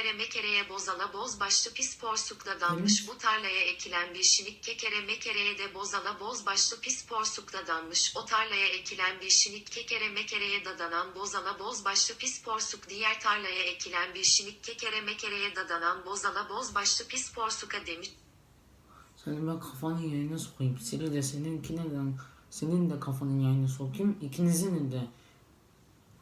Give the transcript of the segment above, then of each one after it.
Kekere mekereye bozala boz başlı pis porsukla danmış bu tarlaya ekilen bir şinik kekere mekereye de bozala boz başlı pis porsukla danmış o tarlaya ekilen bir şinik kekere mekereye dadanan bozala boz başlı pis porsuk diğer tarlaya ekilen bir şinik kekere mekereye dadanan bozala boz başlı pis porsuka demiş. Senin ben kafanın yayına sokayım. Siri de seninkine de senin de kafanın yayına sokayım. İkinizin de.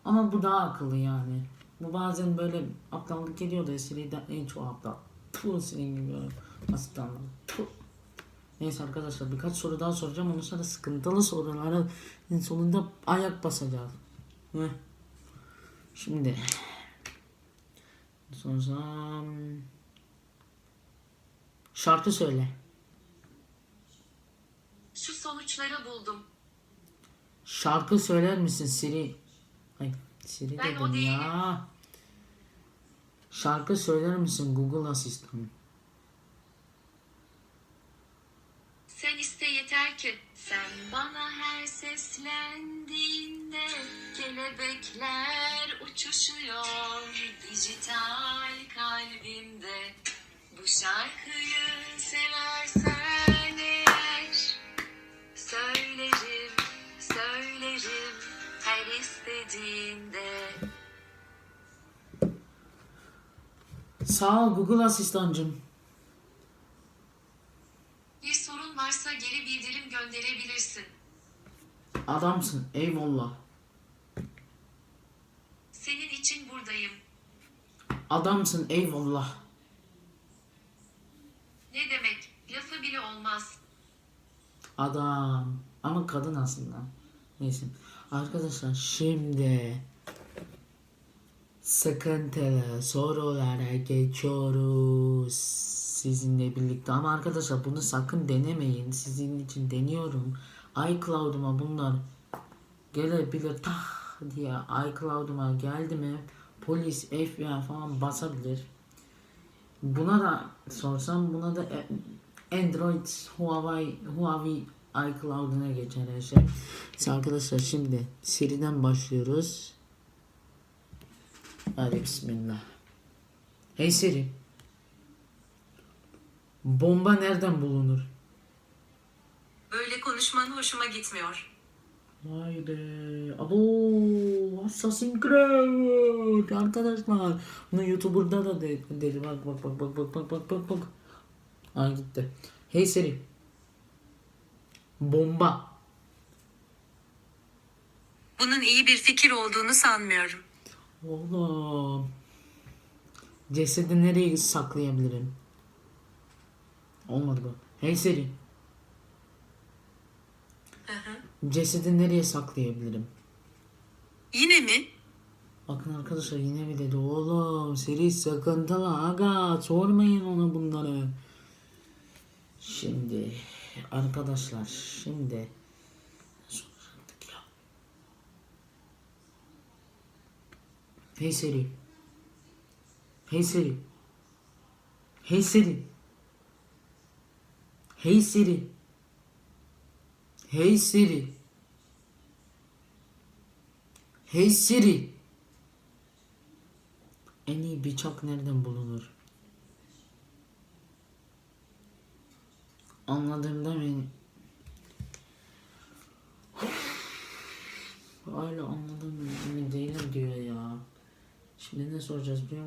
Ama bu daha akıllı yani. Bu bazen böyle aptallık ediyor da de en çok aptal. Puh senin gibi basit anlamda. Puh. Neyse arkadaşlar birkaç soru daha soracağım. Ondan sonra sıkıntılı sorulara en sonunda ayak basacağız. Heh. Şimdi sorsam şarkı söyle. Şu sonuçları buldum. Şarkı söyler misin Siri? Ay Siri Ben dedim ya. Şarkı söyler misin Google asistan? Sen iste yeter ki sen bana her seslendiğinde kelebekler uçuşuyor dijital kalbimde. Bu şarkıyı seversen istediğinde. Sağ ol Google asistancım. Bir sorun varsa geri bildirim gönderebilirsin. Adamsın eyvallah. Senin için buradayım. Adamsın eyvallah. Ne demek? Lafı bile olmaz. Adam. Ama kadın aslında. Neyse. Arkadaşlar şimdi sıkıntılı sorulara geçiyoruz sizinle birlikte. Ama arkadaşlar bunu sakın denemeyin. Sizin için deniyorum. iCloud'uma bunlar gelebilir tah diye iCloud'uma geldi mi polis FBI falan basabilir. Buna da sorsam buna da Android Huawei Huawei iCloud'una geçen her şey. Arkadaşlar şimdi Siri'den başlıyoruz. Hadi bismillah. Hey Siri. Bomba nereden bulunur? Böyle konuşman hoşuma gitmiyor. Vay be. Abo. Assassin's Creed. Arkadaşlar. Bunu YouTuber'da da deli. Bak bak bak bak bak bak bak bak. Ay gitti. Hey Siri. Bomba. Bunun iyi bir fikir olduğunu sanmıyorum. Oğlum. Cesedi nereye saklayabilirim? Olmadı bu. Hey Siri. Cesedi nereye saklayabilirim? Yine mi? Bakın arkadaşlar yine bir dedi oğlum seri sıkıntılı aga sormayın ona bunları. Şimdi arkadaşlar şimdi. Hey Siri. Hey Siri. Hey Siri. Hey Siri. Hey Siri. Hey Siri. En iyi bıçak nereden bulunur? Anladığımda beni... Hala anladım emin değilim diyor ya. Şimdi ne soracağız biliyor musun?